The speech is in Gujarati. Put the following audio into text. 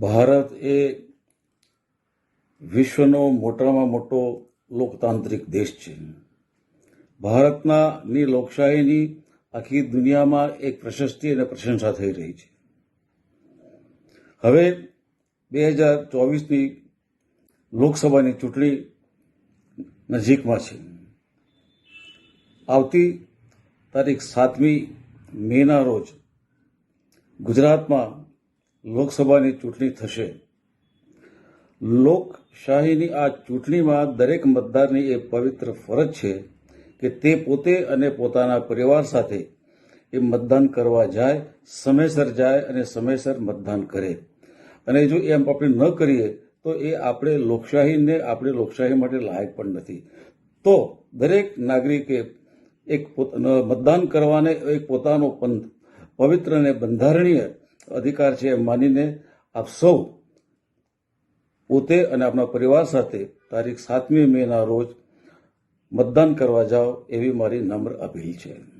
ભારત એ વિશ્વનો મોટામાં મોટો લોકતાંત્રિક દેશ છે. ભારતના ની લોકશાહીની આખી દુનિયામાં એક પ્રશસ્તિ અને પ્રશંસા થઈ રહી છે. હવે બે હજાર ચોવીસની લોકસભાની ચૂંટણી નજીકમાં છે. આવતી તારીખ સાતમી મેના રોજ ગુજરાતમાં લોકસભાની ચૂંટણી થશે. લોકશાહીની આ ચૂંટણીમાં દરેક મતદારની એ પવિત્ર ફરજ છે કે તે પોતે અને પોતાના પરિવાર સાથે એ મતદાન કરવા જાય, સમયસર જાય અને સમયસર મતદાન કરે. અને જો એમ આપણે ન કરીએ, તો એ આપણે લોકશાહીને આપણે લોકશાહી માટે લાયક પણ નથી. તો દરેક નાગરિકે એક મતદાન કરવાને એક પોતાનો પંથ, પવિત્ર અને બંધારણીય અધિકાર છે એમ માનીને આપ સૌ પોતે અને આપણા પરિવાર સાથે તારીખ સાતમી મેના રોજ મતદાન કરવા જાઓ એવી મારી નમ્ર અપીલ છે.